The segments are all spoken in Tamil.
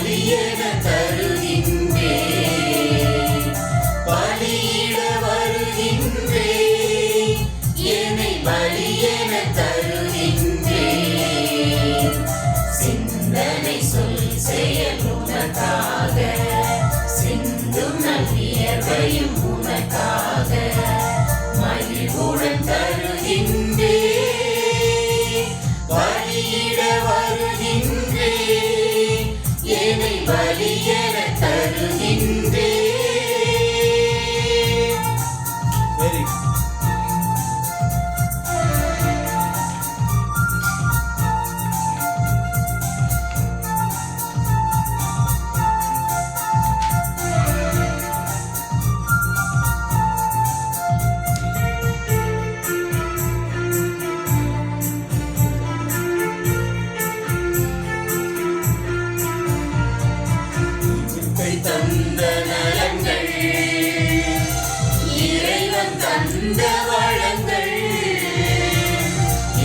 பலியென தருகின்றே. பலியிட வருகின்றே. என்னை பலியென தருகின்றே. சிந்தனை சொல் செயல் உனக்காக சிந்தும் நல்வியர்வையும் உனக்காக மகிழ்வுடன் தருகின்ற. இறைவன் தந்த வளங்கள்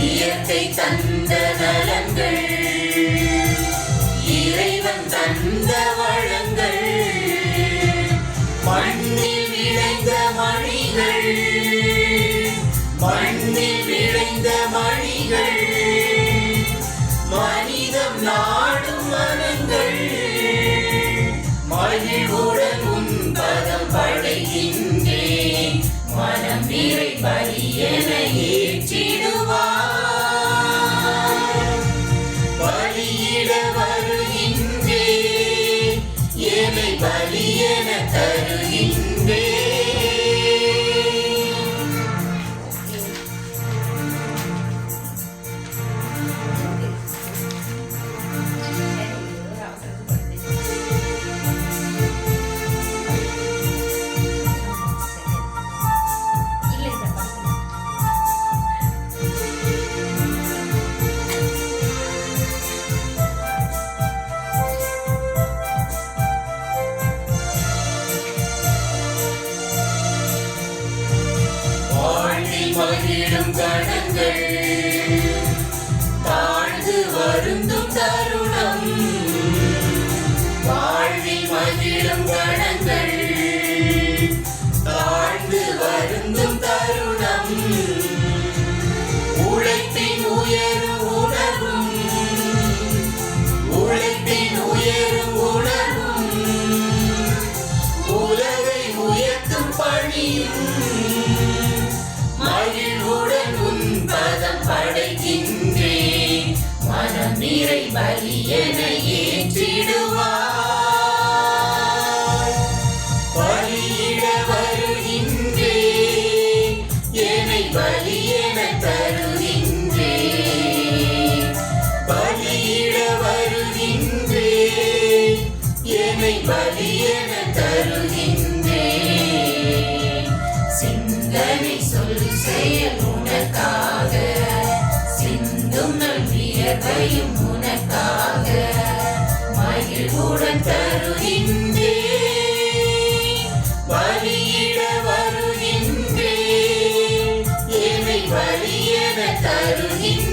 இயற்கை தந்த நலங்கள் இறைவன் தந்த வளங்கள் மண்ணில் விளைந்த மணிகள் மண்ணில் விளைந்த மணிகள் மனிதம் நாடும் மனங்கள் மகிழ்வுடன் மனம் நிறை பலியென ஏற்றிடுவார். பலியிட மகிழும் கணங்கள். தாழ்ந்து வருந்தும் தருணம். வாழ்வில் மகிழும் கணங்கள். தாழ்ந்து வருந்தும் தருணம். உழைப்பின் உயரும் உணர்வும். பலியன ஏற்றிடுவார் பலியிட வருகின்றே என்னை பலியன தருகின்றே. பலியிட வருகின்றே என்னை பலியன தருகின்றே. சிந்தனை சொல் செயல் உனக்காக சிந்தும் நல் வியர்வையும் Metal Music.